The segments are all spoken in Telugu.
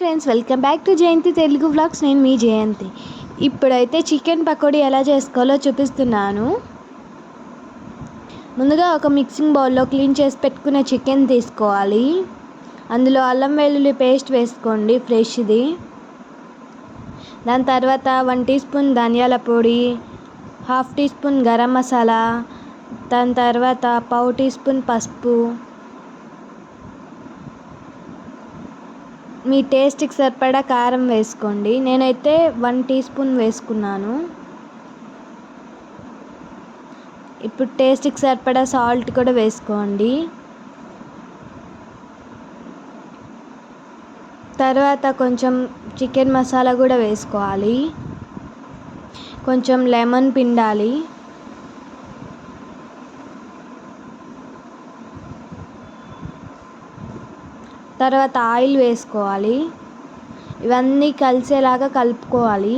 Friends welcome back to Jayanthi Telugu vlogs. నేను మీ జయంతి. ఇప్పుడైతే చికెన్ పకోడీ ఎలా చేసుకోవాలో చూపిస్తున్నాను. ముందుగా ఒక మిక్సింగ్ బౌల్లో క్లీన్ చేసి పెట్టుకున్న చికెన్ తీసుకోవాలి. అందులో అల్లం వెల్లుల్లి పేస్ట్ వేసుకోండి ఫ్రెష్ది. దాని తర్వాత వన్ టీ స్పూన్ ధనియాల పొడి half teaspoon garam masala దాని తర్వాత పావు టీ స్పూన్ పసుపు మీ టేస్ట్కి సరిపడా కారం వేసుకోండి. నేనైతే వన్ టీ స్పూన్ వేసుకున్నాను. ఇప్పుడు టేస్ట్కి సరిపడా సాల్ట్ కూడా వేసుకోండి. తర్వాత కొంచెం చికెన్ మసాలా కూడా వేసుకోవాలి. కొంచెం లెమన్ పిండాలి. తర్వాత ఆయిల్ వేసుకోవాలి. ఇవన్నీ కలిసేలాగా కలుపుకోవాలి.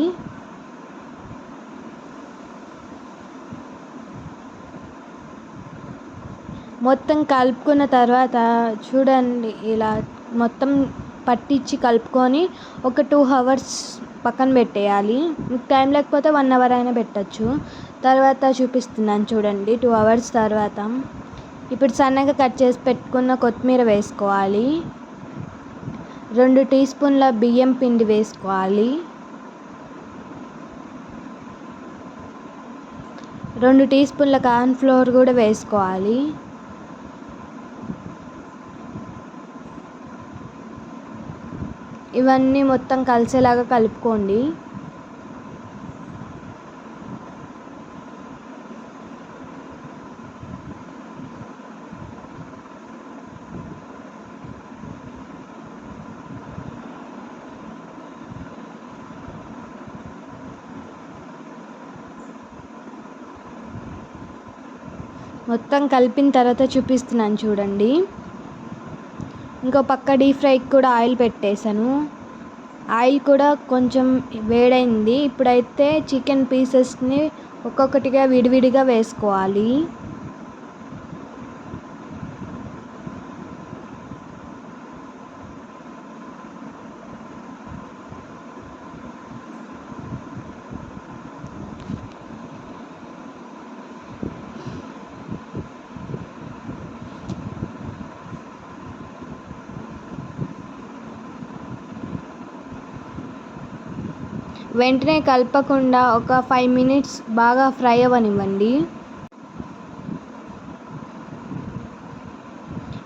మొత్తం కలుపుకున్న తర్వాత చూడండి ఇలా మొత్తం పట్టించి కలుపుకొని ఒక టూ అవర్స్ పక్కన పెట్టేయాలి. మీకు టైం లేకపోతే వన్ అవర్ అయినా పెట్టచ్చు. తర్వాత చూపిస్తున్నాను చూడండి టూ అవర్స్ తర్వాత. ఇప్పుడు సన్నగా కట్ చేసి పెట్టుకున్న కొత్తిమీర వేసుకోవాలి. రెండు టీ స్పూన్ల బియ్యం పిండి వేసుకోవాలి. రెండు టీ స్పూన్ల కార్న్ ఫ్లోర్ కూడా వేసుకోవాలి. ఇవన్నీ మొత్తం కలిసేలాగా కలుపుకోండి. మొత్తం కలిపిన తర్వాత చూపిస్తున్నాను చూడండి. ఇంకో పక్క డీప్ ఫ్రైకి కూడా ఆయిల్ పెట్టేశాను. ఆయిల్ కూడా కొంచెం వేడైంది. ఇప్పుడైతే చికెన్ పీసెస్ని ఒక్కొక్కటిగా విడివిడిగా వేసుకోవాలి. వెంటనే కలపకుండా ఒక ఫైవ్ మినిట్స్ బాగా ఫ్రై అవ్వనివ్వండి.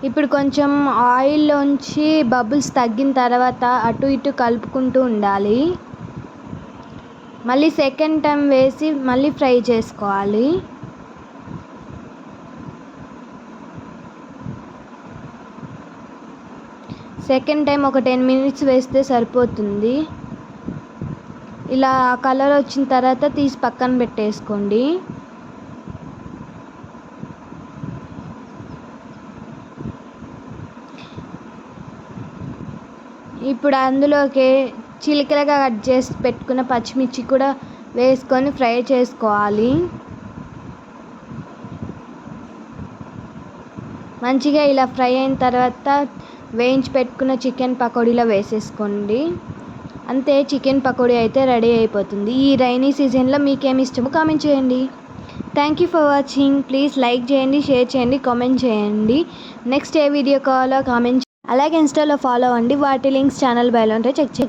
ఇప్పుడు కొంచెం ఆయిల్లోంచి బబుల్స్ తగ్గిన తర్వాత అటు ఇటు కలుపుకుంటూ ఉండాలి. మళ్ళీ సెకండ్ టైం వేసి మళ్ళీ ఫ్రై చేసుకోవాలి. సెకండ్ టైం ఒక టెన్ మినిట్స్ వేస్తే సరిపోతుంది. ఇలా కలర్ వచ్చిన తర్వాత తీసి పక్కన పెట్టేసుకోండి. ఇప్పుడు అందులోకి చిలికలుగా కట్ చేసి పెట్టుకున్న పచ్చిమిర్చి కూడా వేసుకొని ఫ్రై చేసుకోవాలి. మంచిగా ఇలా ఫ్రై అయిన తర్వాత వేయించి పెట్టుకున్న చికెన్ పకోడీలో వేసేసుకోండి. అంతే చికెన్ పకోడీ అయితే రెడీ అయిపోతుంది. ఈ రైనీ సీజన్లో మీకేమి ఇష్టమో కామెంట్ చేయండి. Thank you for watching please like చేయండి షేర్ చేయండి కామెంట్ చేయండి. నెక్స్ట్ ఏ వీడియో కావాలో కామెంట్ అలాగే ఇన్స్టాలో ఫాలో అవ్వండి. వాటి లింక్స్ ఛానల్ బయలు ఉంటే చెక్ చేయండి.